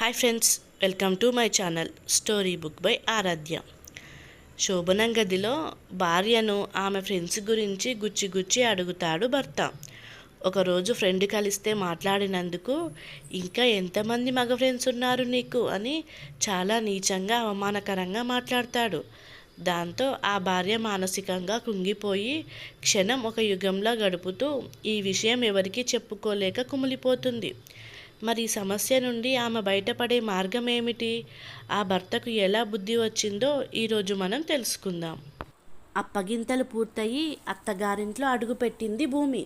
Hi friends welcome to my channel story book by Aaradhya శోభనం గదిలో భార్యను ఆమె ఫ్రెండ్స్ గురించి గుచ్చి గుచ్చి అడుగుతాడు భర్త. ఒకరోజు ఫ్రెండ్ కలిస్తే మాట్లాడినందుకు ఇంకా ఎంతమంది మగ ఫ్రెండ్స్ ఉన్నారు నీకు? అని చాలా నీచంగా అవమానకరంగా మాట్లాడతాడు. దాంతో ఆ భార్య మానసికంగా కుంగిపోయి క్షణం ఒక యుగంలా గడుపుతూ ఈ విషయం ఎవరికీ చెప్పుకోలేక కుమిలిపోతుంది. మరి ఈ సమస్య నుండి ఆమె బయటపడే మార్గం ఏమిటి ఆ భర్తకు ఎలా బుద్ధి వచ్చిందో ఈరోజు మనం తెలుసుకుందాం. అప్పగింతలు పూర్తయి అత్తగారింట్లో అడుగుపెట్టింది భూమి.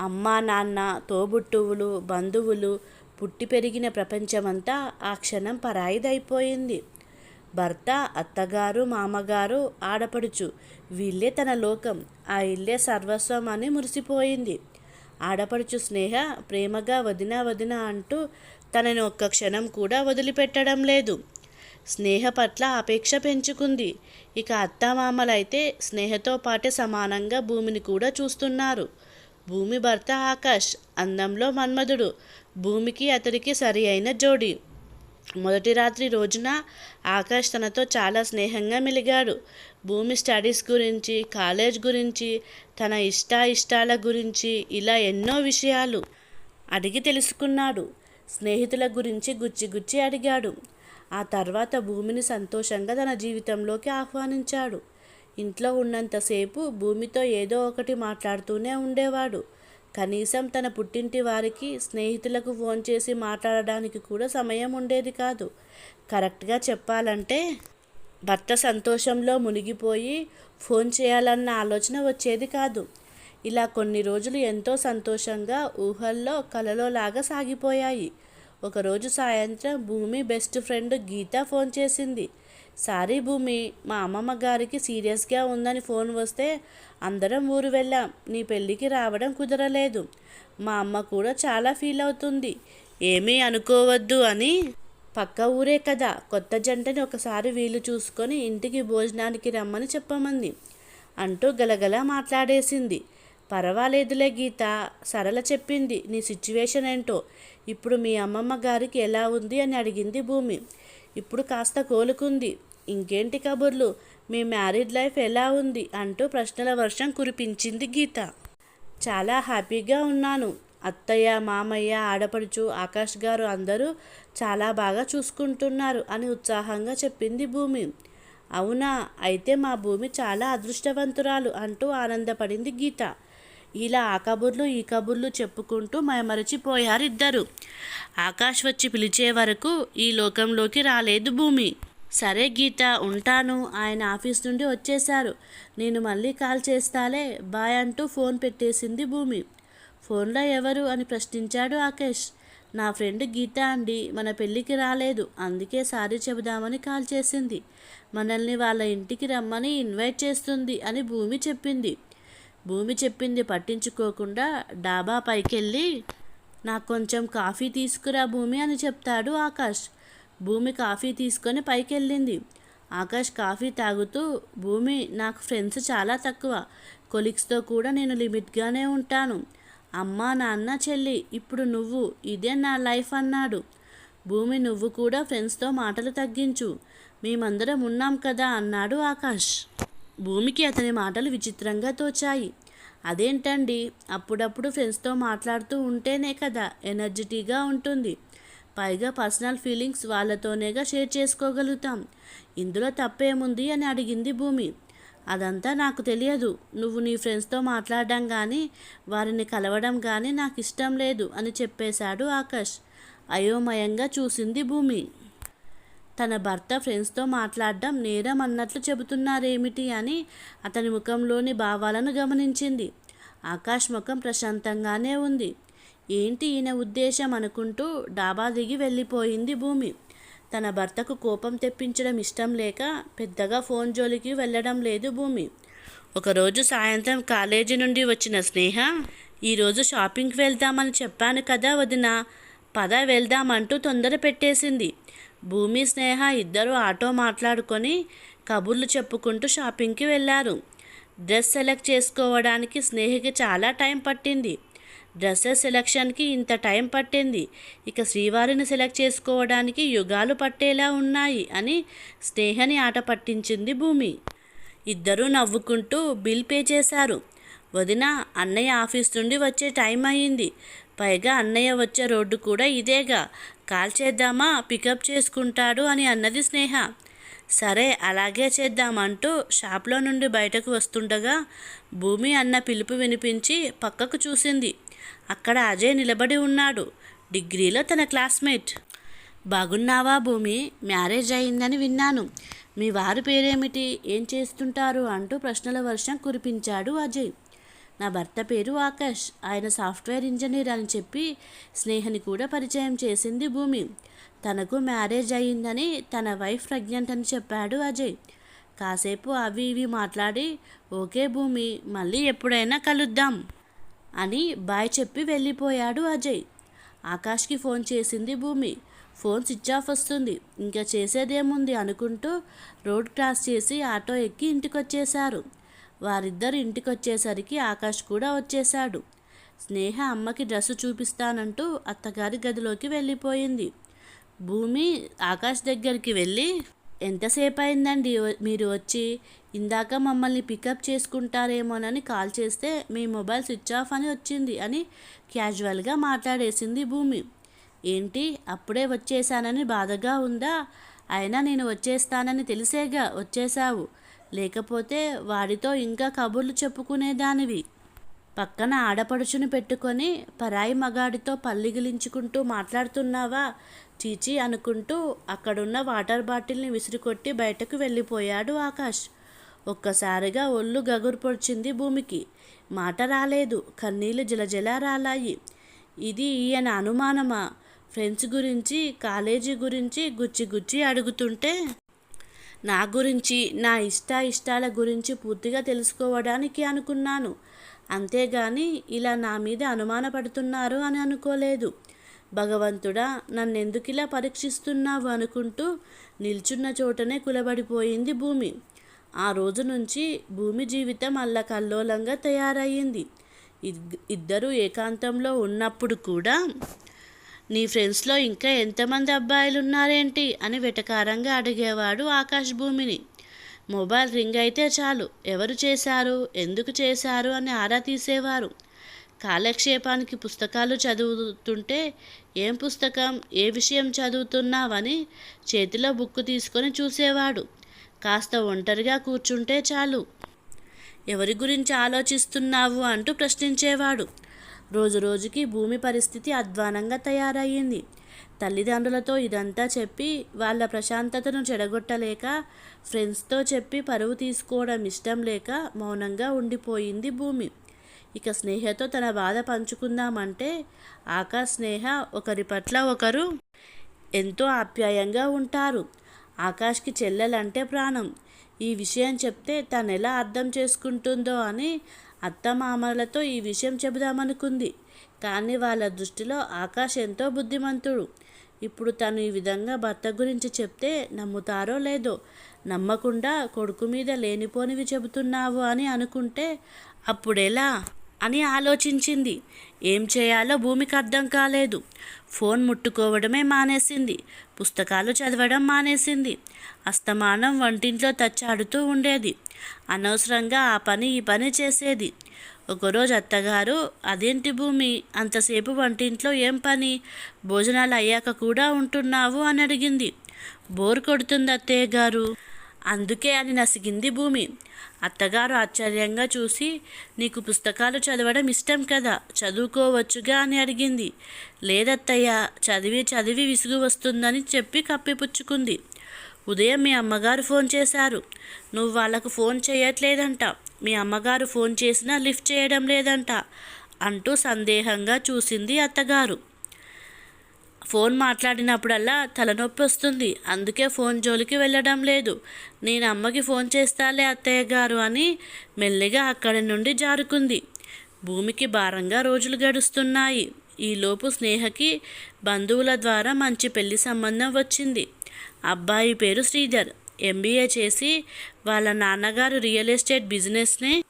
అమ్మ నాన్న తోబుట్టువులు బంధువులు పుట్టి పెరిగిన ప్రపంచమంతా ఆ క్షణం పరాయిదైపోయింది. భర్త అత్తగారు మామగారు ఆడపడుచు వీళ్ళే తన లోకం ఆ ఇల్లే సర్వస్వం అని మురిసిపోయింది. ఆడపడుచు స్నేహ ప్రేమగా వదినా వదిన అంటూ తనని ఒక్క క్షణం కూడా వదిలిపెట్టడం లేదు. స్నేహ పట్ల అపేక్ష పెంచుకుంది. ఇక అత్తామామలైతే స్నేహతో పాటే సమానంగా భూమిని కూడా చూస్తున్నారు. భూమి భర్త ఆకాష్ అందంలో మన్మధుడు. భూమికి అతడికి సరి అయిన జోడి. మొదటి రాత్రి రోజున ఆకాష్ తనతో చాలా స్నేహంగా మెలిగాడు. భూమి స్టడీస్ గురించి కాలేజ్ గురించి తన ఇష్ట ఇష్టాల గురించి ఇలా ఎన్నో విషయాలు అడిగి తెలుసుకున్నాడు. స్నేహితుల గురించి గుచ్చి గుచ్చి అడిగాడు. ఆ తర్వాత భూమిని సంతోషంగా తన జీవితంలోకి ఆహ్వానించాడు. ఇంట్లో ఉన్నంతసేపు భూమితో ఏదో ఒకటి మాట్లాడుతూనే ఉండేవాడు. కనీసం తన పుట్టింటి వారికి స్నేహితులకు ఫోన్ చేసి మాట్లాడడానికి కూడా సమయం ఉండేది కాదు. కరెక్ట్గా చెప్పాలంటే భర్త సంతోషంలో మునిగిపోయి ఫోన్ చేయాలన్న ఆలోచన వచ్చేది కాదు. ఇలా కొన్ని రోజులు ఎంతో సంతోషంగా ఊహల్లో కలలోలాగా సాగిపోయాయి. ఒకరోజు సాయంత్రం Bhoomi best friend Geetha phone చేసింది. సారీ భూమి మా అమ్మమ్మ గారికి సీరియస్గా ఉందని ఫోన్ వస్తే అందరం ఊరు వెళ్ళాం. నీ పెళ్ళికి రావడం కుదరలేదు. మా అమ్మ కూడా చాలా ఫీల్ అవుతుంది. ఏమీ అనుకోవద్దు అని. పక్క ఊరే కదా కొత్త జంటని ఒకసారి వీలు చూసుకొని ఇంటికి భోజనానికి రమ్మని చెప్పమంది. అంటూ గలగల మాట్లాడేసింది. పర్వాలేదులే గీత సరళ చెప్పింది. నీ సిచ్యువేషన్ ఏంటో? ఇప్పుడు మీ అమ్మమ్మ గారికి ఎలా ఉంది అని అడిగింది భూమి. ఇప్పుడు కాస్త కోలుకుంది. ఇంకేంటి కబుర్లు? మీ మ్యారీడ్ లైఫ్ ఎలా ఉంది? అంటూ ప్రశ్నల వర్షం కురిపించింది గీత. చాలా హ్యాపీగా ఉన్నాను. అత్తయ్య మామయ్య ఆడపడుచు ఆకాష్ గారు అందరూ చాలా బాగా చూసుకుంటున్నారు అని ఉత్సాహంగా చెప్పింది భూమి. అవునా? అయితే మా భూమి చాలా అదృష్టవంతురాలు అంటూ ఆనందపడింది గీత. ఇలా ఆ కబుర్లు ఈ కబుర్లు చెప్పుకుంటూ మైమరచిపోయారు ఇద్దరు. ఆకాష్ వచ్చి పిలిచే వరకు ఈ లోకంలోకి రాలేదు భూమి. సరే గీత ఉంటాను. ఆయన ఆఫీస్ నుండి వచ్చేశారు. నేను మళ్ళీ కాల్ చేస్తాలే. బాయ్ అంటూ ఫోన్ పెట్టేసింది భూమి. ఫోన్లో ఎవరు అని ప్రశ్నించాడు ఆకేష్. నా ఫ్రెండ్ గీత అండి. మన పెళ్ళికి రాలేదు. అందుకే సారీ చెబుదామని కాల్ చేసింది. మనల్ని వాళ్ళ ఇంటికి రమ్మని ఇన్వైట్ చేస్తుంది అని భూమి చెప్పింది. భూమి చెప్పింది పట్టించుకోకుండా డాబా పైకెళ్ళి నాకు కొంచెం కాఫీ తీసుకురా భూమి అని చెప్తాడు ఆకాష్. భూమి కాఫీ తీసుకొని పైకెళ్ళింది. ఆకాష్ కాఫీ తాగుతూ భూమి నాకు ఫ్రెండ్స్ చాలా తక్కువ. కొలిక్స్తో కూడా నేను లిమిట్గానే ఉంటాను. అమ్మ నాన్న చెల్లి ఇప్పుడు నువ్వు ఇదే నా లైఫ్ అన్నాడు. భూమి నువ్వు కూడా ఫ్రెండ్స్తో మాటలు తగ్గించు. మేమందరం ఉన్నాం కదా అన్నాడు ఆకాష్. భూమికి అతని మాటలు విచిత్రంగా తోచాయి. అదేంటండి? అప్పుడప్పుడు ఫ్రెండ్స్తో మాట్లాడుతూ ఉంటేనే కదా ఎనర్జెటిక్గా ఉంటుంది. పైగా పర్సనల్ ఫీలింగ్స్ వాళ్ళతోనేగా షేర్ చేసుకోగలుగుతాం. ఇందులో తప్పేముంది అని అడిగింది భూమి. అదంతా నాకు తెలియదు. నువ్వు నీ ఫ్రెండ్స్తో మాట్లాడడం కానీ వారిని కలవడం కానీ నాకు ఇష్టం లేదు అని చెప్పేశాడు ఆకాష్. అయోమయంగా చూసింది భూమి. తన భర్త ఫ్రెండ్స్తో మాట్లాడడం నేరం అన్నట్లు చెబుతున్నారేమిటి అని అతని ముఖంలోని భావాలను గమనించింది. ఆకాష్ ముఖం ప్రశాంతంగానే ఉంది. ఏంటి ఈయన ఉద్దేశం అనుకుంటూ డాబా దిగి వెళ్ళిపోయింది భూమి. తన భర్తకు కోపం తెప్పించడం ఇష్టం లేక పెద్దగా ఫోన్ జోలికి వెళ్ళడం లేదు భూమి. ఒకరోజు సాయంత్రం కాలేజీ నుండి వచ్చిన స్నేహ ఈరోజు షాపింగ్కి వెళ్దామని చెప్పాను కదా వదిన పద వెళ్దామంటూ తొందర పెట్టేసింది. భూమి స్నేహ ఇద్దరు ఆటో మాట్లాడుకొని కబుర్లు చెప్పుకుంటూ షాపింగ్కి వెళ్ళారు. డ్రెస్ సెలెక్ట్ చేసుకోవడానికి స్నేహకి చాలా టైం పట్టింది. డ్రెస్సెస్ సెలక్షన్కి ఇంత టైం పట్టింది. ఇక శ్రీవారిని సెలెక్ట్ చేసుకోవడానికి యుగాలు పట్టేలా ఉన్నాయి అని స్నేహని ఆట పట్టించింది భూమి. ఇద్దరూ నవ్వుకుంటూ బిల్ పే చేశారు. వదిన అన్నయ్య ఆఫీస్ నుండి వచ్చే టైం అయ్యింది. పైగా అన్నయ్య వచ్చే రోడ్డు కూడా ఇదేగా. కాల్ చేద్దామా పికప్ చేసుకుంటాడు అని అన్నది స్నేహ. సరే అలాగే చేద్దామంటూ షాప్లో నుండి బయటకు వస్తుండగా భూమి అన్న పిలుపు వినిపించి పక్కకు చూసింది. అక్కడ అజయ్ నిలబడి ఉన్నాడు. డిగ్రీలో తన క్లాస్మేట్. బాగున్నావా భూమి? మ్యారేజ్ అయిందని విన్నాను. మీ వారి పేరేమిటి? ఏం చేస్తుంటారు? అంటూ ప్రశ్నల వర్షం కురిపించాడు అజయ్. నా భర్త పేరు ఆకాష్. ఆయన సాఫ్ట్వేర్ ఇంజనీర్ అని చెప్పి స్నేహని కూడా పరిచయం చేసింది భూమి. తనకు మ్యారేజ్ అయ్యిందని తన వైఫ్ ప్రెగ్నెంట్ అని చెప్పాడు అజయ్. కాసేపు అవి ఇవి మాట్లాడి ఓకే భూమి మళ్ళీ ఎప్పుడైనా కలుద్దాం అని బాయ్ చెప్పి వెళ్ళిపోయాడు అజయ్. ఆకాష్కి ఫోన్ చేసింది భూమి. ఫోన్ స్విచ్ ఆఫ్ వస్తుంది. ఇంకా చేసేదేముంది అనుకుంటూ రోడ్ క్రాస్ చేసి ఆటో ఎక్కి ఇంటికొచ్చేశారు. వారిద్దరు ఇంటికొచ్చేసరికి ఆకాష్ కూడా వచ్చేశాడు. స్నేహ అమ్మకి డ్రెస్సు చూపిస్తానంటూ అత్తగారి గదిలోకి వెళ్ళిపోయింది. భూమి ఆకాష్ దగ్గరికి వెళ్ళి ఎంతసేపు అయిందండి మీరు వచ్చి? ఇందాక మమ్మల్ని పికప్ చేసుకుంటారేమోనని కాల్ చేస్తే మీ మొబైల్ స్విచ్ ఆఫ్ అని వచ్చింది అని క్యాజువల్గా మాట్లాడేసింది భూమి. ఏంటి? అప్పుడే వచ్చేసానని బాధగా ఉందా? అయినా నేను వచ్చేస్తానని తెలిసేగా వచ్చేసావు లేకపోతే వాడితో ఇంకా కబుర్లు చెప్పుకునేదానివి. పక్కన ఆడపడుచుని పెట్టుకొని పరాయి మగాడితో పల్లిగిలించుకుంటూ మాట్లాడుతున్నావా? చీచి అనుకుంటూ అక్కడున్న వాటర్ బాటిల్ని విసిరికొట్టి బయటకు వెళ్ళిపోయాడు ఆకాష్. ఒక్కసారిగా ఒళ్ళు గగురు పొడిచింది భూమికి. మాట రాలేదు. కన్నీళ్ళు జలజల రాలాయి. ఇది ఈయన అనుమానమా? ఫ్రెండ్స్ గురించి కాలేజీ గురించి గుచ్చి గుచ్చి అడుగుతుంటే నా గురించి నా ఇష్ట ఇష్టాల గురించి పూర్తిగా తెలుసుకోవడానికి అనుకున్నాను. అంతేగాని ఇలా నా మీద అనుమానపడుతున్నారు అని అనుకోలేదు. భగవంతుడా నన్నెందుకు ఇలా పరీక్షిస్తున్నావు అనుకుంటూ నిల్చున్న చోటనే కులబడిపోయింది భూమి. ఆ రోజు నుంచి భూమి జీవితం అల్లకల్లోలంగా తయారయ్యింది. ఇద్- ఇద్దరూ ఏకాంతంలో ఉన్నప్పుడు కూడా నీ ఫ్రెండ్స్లో ఇంకా ఎంతమంది అబ్బాయిలు ఉన్నారేంటి అని వెటకారంగా అడిగేవాడు ఆకాశ్ భూమిని. మొబైల్ రింగ్ అయితే చాలు. ఎవరు చేశారు? ఎందుకు చేశారు? అని ఆరా తీసేవారు. కాలక్షేపానికి పుస్తకాలు చదువుతుంటే ఏం పుస్తకం? ఏ విషయం చదువుతున్నావని చేతిలో బుక్ తీసుకొని చూసేవాడు. కాస్త ఒంటరిగా కూర్చుంటే చాలు. ఎవరి గురించి ఆలోచిస్తున్నావు? అంటూ ప్రశ్నించేవాడు. రోజు రోజుకి భూమి పరిస్థితి అధ్వానంగా తయారయ్యింది. తల్లిదండ్రులతో ఇదంతా చెప్పి వాళ్ళ ప్రశాంతతను చెడగొట్టలేక ఫ్రెండ్స్తో చెప్పి పరువు తీసుకోవడం ఇష్టం లేక మౌనంగా ఉండిపోయింది భూమి. ఇక స్నేహతో తన బాధ పంచుకుందామంటే ఆకాశ స్నేహ ఒకరి పట్ల ఒకరు ఎంతో ఆప్యాయంగా ఉంటారు. ఆకాష్కి చెల్లెలంటే ప్రాణం. ఈ విషయం చెప్తే తను ఎలా అర్థం చేసుకుంటుందో అని అత్తమామలతో ఈ విషయం చెబుదామనుకుంది. కానీ వాళ్ళ దృష్టిలో ఆకాష్ ఎంతో బుద్ధిమంతుడు. ఇప్పుడు తను ఈ విధంగా భర్త గురించి చెప్తే నమ్ముతారో లేదో నమ్మకుండా కొడుకు మీద లేనిపోనివి చెబుతున్నావు అని అనుకుంటే అప్పుడెలా? అని ఆలోచించింది. ఏం చేయాలో భూమికి అర్థం కాలేదు. ఫోన్ ముట్టుకోవడమే మానేసింది. పుస్తకాలు చదవడం మానేసింది. అస్తమానం వంటింట్లో తచ్చాడుతూ ఉండేది. అనవసరంగా ఆ పని ఈ పని చేసేది. ఒకరోజు అత్తగారు అదేంటి భూమి? అంతసేపు వంటింట్లో ఏం పని? భోజనాలు అయ్యాక కూడా ఉంటున్నావు? అని అడిగింది. బోర్ కొడుతుంది అత్తయ్య గారు. అందుకే అని నసిగింది భూమి. అత్తగారు ఆశ్చర్యంగా చూసి నీకు పుస్తకాలు చదవడం ఇష్టం కదా చదువుకోవచ్చుగా అని అడిగింది. లేదత్తయ్య చదివి చదివి విసుగు వస్తుందని చెప్పి కప్పిపుచ్చుకుంది. ఉదయం మీ అమ్మగారు ఫోన్ చేశారు. నువ్వు వాళ్ళకు ఫోన్ చేయట్లేదంట. మీ అమ్మగారు ఫోన్ చేసినా లిఫ్ట్ చేయడం లేదంట అంటూ సందేహంగా చూసింది అత్తగారు. ఫోన్ మాట్లాడినప్పుడల్లా తలనొప్పి వస్తుంది. అందుకే ఫోన్ జోలికి వెళ్ళడం లేదు. నేను అమ్మకి ఫోన్ చేస్తాలే అత్తయ్య గారు అని మెల్లిగా అక్కడి నుండి జారుకుంది. భూమికి భారంగా రోజులు గడుస్తున్నాయి. ఈలోపు స్నేహకి బంధువుల ద్వారా మంచి పెళ్ళి సంబంధం వచ్చింది. అబ్బాయి పేరు శ్రీధర్. ఎంబీఏ చేసి వాళ్ళ నాన్నగారు రియల్ ఎస్టేట్ బిజినెస్ని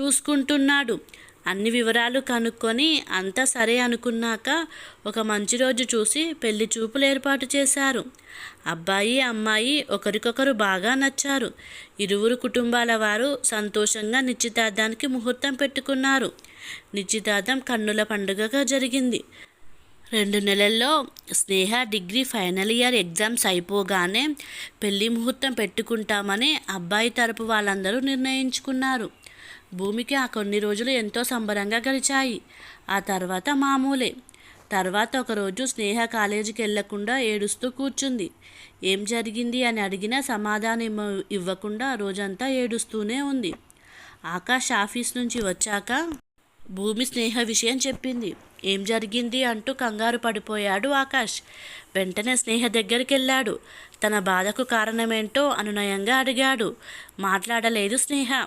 చూసుకుంటున్నాడు. అన్ని వివరాలు కనుక్కొని అంతా సరే అనుకున్నాక ఒక మంచి రోజు చూసి పెళ్ళి చూపులు ఏర్పాటు చేశారు. అబ్బాయి అమ్మాయి ఒకరికొకరు బాగా నచ్చారు. ఇరువురు కుటుంబాల వారు సంతోషంగా నిశ్చితార్థానికి ముహూర్తం పెట్టుకున్నారు. నిశ్చితార్థం కన్నుల పండుగగా జరిగింది. రెండు నెలల్లో Sneha degree final year exams అయిపోగానే పెళ్ళి ముహూర్తం పెట్టుకుంటామని అబ్బాయి తరపు వాళ్ళందరూ నిర్ణయించుకున్నారు. భూమికి ఆ కొన్ని రోజులు ఎంతో సంబరంగా గడిచాయి. ఆ తర్వాత మామూలే. తర్వాత ఒకరోజు స్నేహ కాలేజీకి వెళ్ళకుండా ఏడుస్తూ కూర్చుంది. ఏం జరిగింది అని అడిగినా సమాధానం ఇవ్వకుండా రోజంతా ఏడుస్తూనే ఉంది. ఆకాష్ ఆఫీస్ నుంచి వచ్చాక భూమి స్నేహ విషయం చెప్పింది. ఏం జరిగింది అంటూ కంగారు పడిపోయాడు ఆకాష్. వెంటనే స్నేహ దగ్గరికి వెళ్ళాడు తన బాధకు కారణమేంటో అనునయంగా అడిగాడు. మాట్లాడలేదు స్నేహ.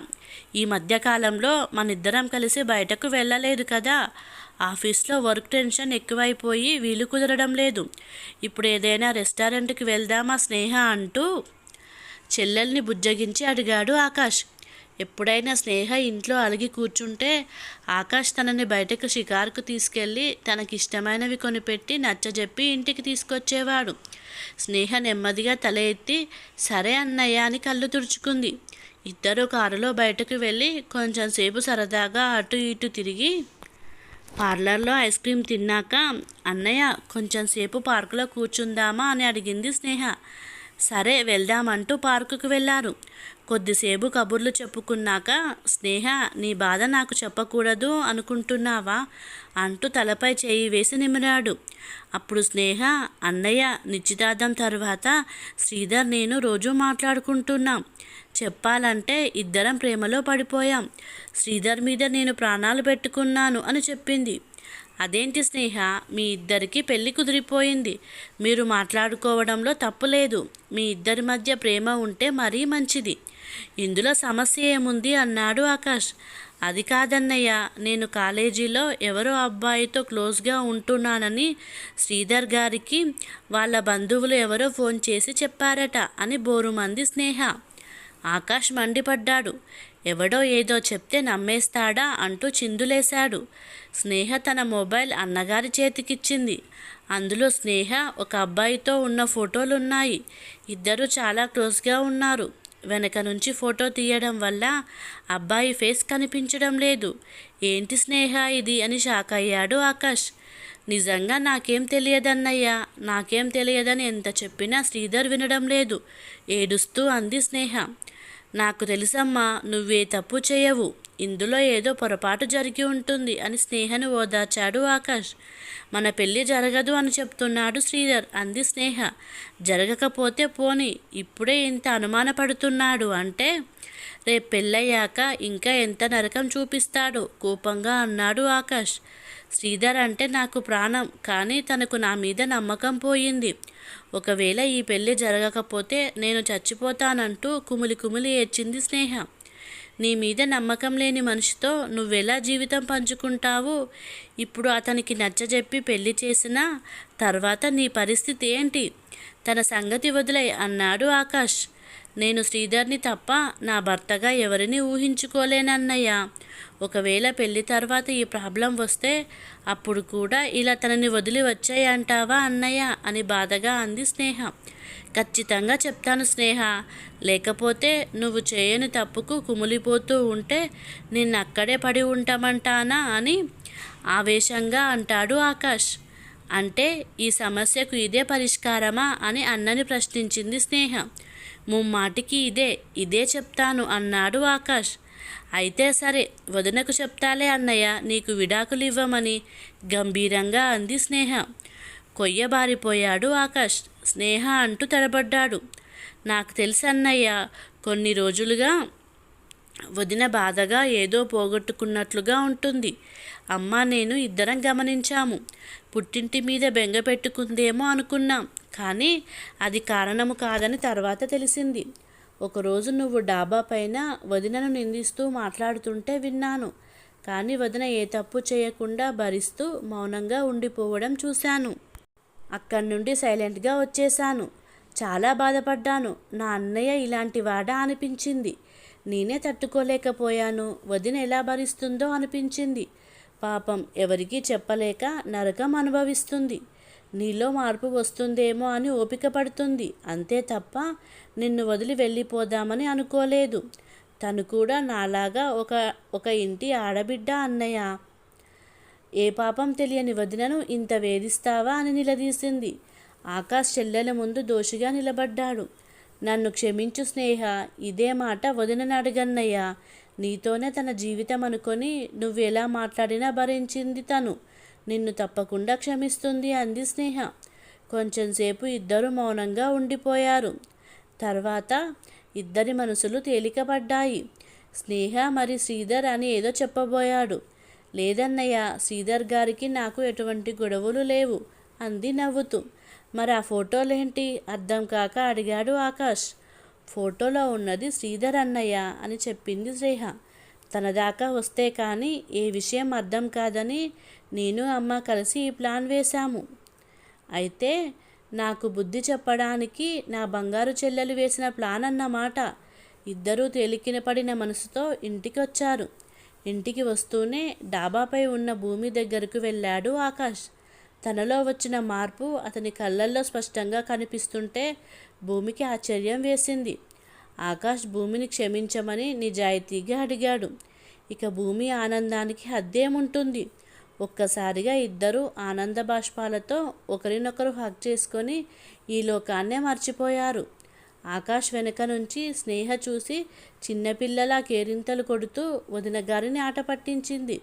ఈ మధ్యకాలంలో మనిద్దరం కలిసి బయటకు వెళ్ళలేదు కదా. ఆఫీస్లో వర్క్ టెన్షన్ ఎక్కువైపోయి వీలు కుదరడం లేదు. ఇప్పుడు ఏదైనా రెస్టారెంట్కి వెళ్దామా స్నేహ అంటూ చెల్లెల్ని బుజ్జగించి అడిగాడు ఆకాష్. ఎప్పుడైనా స్నేహ ఇంట్లో అలిగి కూర్చుంటే ఆకాష్ తనని బయటకు షికారుకు తీసుకెళ్ళి తనకిష్టమైనవి కొనిపెట్టి నచ్చజెప్పి ఇంటికి తీసుకొచ్చేవాడు. స్నేహ నెమ్మదిగా తల ఎత్తి సరే అన్నయ్య అని కళ్ళు తుడుచుకుంది. ఇద్దరు కారులో బయటకు వెళ్ళి కొంచెం సేపు సరదాగా అటు ఇటు తిరిగి పార్లర్లో ఐస్ క్రీమ్ తిన్నాక అన్నయ్య కొంచెంసేపు పార్కులో కూర్చుందామా అని అడిగింది స్నేహ. సరే వెళ్దామంటూ పార్కుకు వెళ్ళారు. కొద్దిసేపు కబుర్లు చెప్పుకున్నాక స్నేహ నీ బాధ నాకు చెప్పకూడదు అనుకుంటున్నావా? అంటూ తలపై చేయి వేసి నిమిరాడు. అప్పుడు స్నేహ అన్నయ్య నిశ్చితార్థం తర్వాత శ్రీధర్ నేను రోజు మాట్లాడుకుంటున్నాం. చెప్పాలంటే ఇద్దరం ప్రేమలో పడిపోయాం. శ్రీధర్ మీద నేను ప్రాణాలు పెట్టుకున్నాను అని చెప్పింది. అదేంటి స్నేహ మీ ఇద్దరికి పెళ్ళి కుదిరిపోయింది. మీరు మాట్లాడుకోవడంలో తప్పు లేదు. మీ ఇద్దరి మధ్య ప్రేమ ఉంటే మరీ మంచిది. ఇందులో సమస్య ఏముంది? అన్నాడు ఆకాష్. అది కాదన్నయ్య నేను కాలేజీలో ఎవరో అబ్బాయితో క్లోజ్గా ఉంటున్నానని శ్రీధర్ గారికి వాళ్ళ బంధువులు ఎవరో ఫోన్ చేసి చెప్పారట అని బోరుమంది స్నేహ. ఆకాష్ మండిపడ్డాడు. ఎవడో ఏదో చెప్తే నమ్మేస్తాడా అంటూ చిందులేశాడు. స్నేహ తన మొబైల్ అన్నగారి చేతికిచ్చింది. అందులో స్నేహ ఒక అబ్బాయితో ఉన్న ఫోటోలున్నాయి. ఇద్దరు చాలా క్లోజ్గా ఉన్నారు. వెనక నుంచి ఫోటో తీయడం వల్ల అబ్బాయి ఫేస్ కనిపించడం లేదు. ఏంటి స్నేహ ఇది? అని షాక్ అయ్యాడు ఆకాష్. నిజంగా నాకేం తెలియదన్నయ్యా. నాకేం తెలియదని ఎంత చెప్పినా శ్రీధర్ వినడం లేదు. ఏడుస్తూ అంది స్నేహ. నాకు తెలుసమ్మా నువ్వే తప్పు చేయవు. ఇందులో ఏదో పొరపాటు జరిగి ఉంటుంది అని స్నేహను ఓదార్చాడు ఆకాష్. మన పెళ్ళి జరగదు అని చెప్తున్నాడు శ్రీధర్ అంది స్నేహ. జరగకపోతే పోని ఇప్పుడే ఇంత అనుమానపడుతున్నాడు అంటే? రేపు పెళ్ళయ్యాక ఇంకా ఎంత నరకం చూపిస్తాడో కోపంగా అన్నాడు ఆకాష్. శ్రీధర్ అంటే నాకు ప్రాణం కానీ తనకు నా మీద నమ్మకం పోయింది. ఒకవేళ ఈ పెళ్ళి జరగకపోతే నేను చచ్చిపోతానంటూ కుమిలి కుమిలి ఏడ్చింది స్నేహ. నీ మీద నమ్మకం లేని మనిషితో నువ్వెలా జీవితం పంచుకుంటావు? ఇప్పుడు అతనికి నచ్చజెప్పి పెళ్ళి చేసినా తర్వాత నీ పరిస్థితి ఏంటి? తన సంగతి వదిలే అన్నాడు ఆకాష్. నేను శ్రీధర్ని తప్ప నా భర్తగా ఎవరిని ఊహించుకోలేనన్నయ్య. ఒకవేళ పెళ్ళి తర్వాత ఈ ప్రాబ్లం వస్తే అప్పుడు కూడా ఇలా తనని వదిలి వచ్చాయంటావా అన్నయ్య అని బాధగా అంది స్నేహ. ఖచ్చితంగా చెప్తాను స్నేహ. లేకపోతే నువ్వు చేయని తప్పుకు కుమిలిపోతూ ఉంటే నిన్నక్కడే పడి ఉంటామంటానా అని ఆవేశంగా అంటాడు ఆకాష్. అంటే ఈ సమస్యకు ఇదే పరిష్కారమా అని అన్నని ప్రశ్నించింది స్నేహ. ముమ్మాటికి ఇదే ఇదే చెప్తాను అన్నాడు ఆకాష్. అయితే సరే వదినకు చెప్తాలే అన్నయ్య నీకు విడాకులు ఇవ్వమని గంభీరంగా అంది స్నేహ. కొయ్యబారిపోయాడు ఆకాష్. స్నేహ అంటూ తడబడ్డాడు. నాకు తెలుసు అన్నయ్య కొన్ని రోజులుగా వదిన బాధగా ఏదో పోగొట్టుకున్నట్లుగా ఉంటుంది. అమ్మ నేను ఇద్దరం గమనించాము. పుట్టింటి మీద బెంగ పెట్టుకుందేమో అనుకున్నాం. కానీ అది కారణము కాదని తర్వాత తెలిసింది. ఒకరోజు నువ్వు డాబా పైన వదినను నిందిస్తూ మాట్లాడుతుంటే విన్నాను. కానీ వదిన ఏ తప్పు చేయకుండా భరిస్తూ మౌనంగా ఉండిపోవడం చూశాను. అక్కడి నుండి సైలెంట్గా వచ్చేశాను. చాలా బాధపడ్డాను. నా అన్నయ్య ఇలాంటి వాడా అనిపించింది. నేనే తట్టుకోలేకపోయాను. వదిన ఎలా భరిస్తుందో అనిపించింది. పాపం ఎవరికీ చెప్పలేక నరకం అనుభవిస్తుంది. నీలో మార్పు వస్తుందేమో అని ఓపిక పడుతుంది. అంతే తప్ప నిన్ను వదిలి వెళ్ళిపోదామని అనుకోలేదు. తను కూడా నాలాగా ఒక ఒక ఇంటి ఆడబిడ్డ అన్నయ్య. ఏ పాపం తెలియని వదినను ఇంత వేధిస్తావా అని నిలదీసింది. ఆకాష్ చెల్లెల ముందు దోషిగా నిలబడ్డాడు. నన్ను క్షమించు స్నేహ ఇదే మాట వదిననడగన్నయ్యా నీతోనే తన జీవితం అనుకొని నువ్వు ఎలా మాట్లాడినా భరించింది తను. నిన్ను తప్పకుండా క్షమిస్తుంది అంది స్నేహ. కొంచెంసేపు ఇద్దరు మౌనంగా ఉండిపోయారు. తర్వాత ఇద్దరి మనసులు తేలికపడ్డాయి. స్నేహ మరి శ్రీధర్ అని ఏదో చెప్పబోయాడు. లేదన్నయ్య శ్రీధర్ గారికి నాకు ఎటువంటి గొడవలు లేవు అంది నవ్వుతూ. మరి ఆ ఫోటోలేంటి? అర్థం కాక అడిగాడు ఆకాష్. ఫోటోలో ఉన్నది శ్రీధర్ అన్నయ్య అని చెప్పింది శ్రేహ. తన దాకా వస్తే కానీ ఏ విషయం అర్థం కాదని నేను అమ్మ కలిసి ఈ ప్లాన్ వేశాము. అయితే నాకు బుద్ధి చెప్పడానికి నా బంగారు చెల్లెలు వేసిన ప్లాన్ అన్నమాట. ఇద్దరూ తేలికిన పడిన మనసుతో ఇంటికి వచ్చారు ఇంటికి వస్తూనే డాబాపై ఉన్న భూమి దగ్గరకు వెళ్ళాడు ఆకాష్. తనలో వచ్చిన మార్పు అతని కళ్ళల్లో స్పష్టంగా కనిపిస్తుంటే భూమికి ఆశ్చర్యం వేసింది. ఆకాష్ భూమిని క్షమించమని నిజాయితీగా అడిగాడు. ఇక భూమి ఆనందానికి హద్దేముంటుంది? ఒక్కసారిగా ఇద్దరు ఆనంద బాష్పాలతో ఒకరినొకరు హక్ చేసుకొని ఈ లోకాన్నే మర్చిపోయారు. ఆకాష్ వెనక నుంచి స్నేహ చూసి చిన్నపిల్లలా కేరింతలు కొడుతూ వదిన గారిని ఆట పట్టించింది.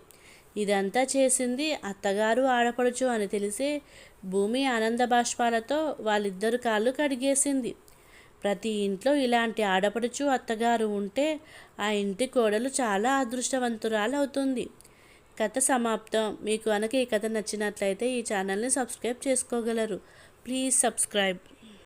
ఇదంతా చేసింది అత్తగారు ఆడపడుచు అని తెలిసి భూమి ఆనంద బాష్పాలతో వాళ్ళిద్దరు కాళ్ళు కడిగేసింది. ప్రతి ఇంట్లో ఇలాంటి ఆడపడుచు అత్తగారు ఉంటే ఆ ఇంటి కోడలు చాలా అదృష్టవంతురాలు అవుతుంది కథ సమాప్తం. మీకు కనుక ఈ కథ నచ్చినట్లయితే ఈ ఛానల్ని సబ్స్క్రైబ్ చేసుకోగలరు. Please subscribe.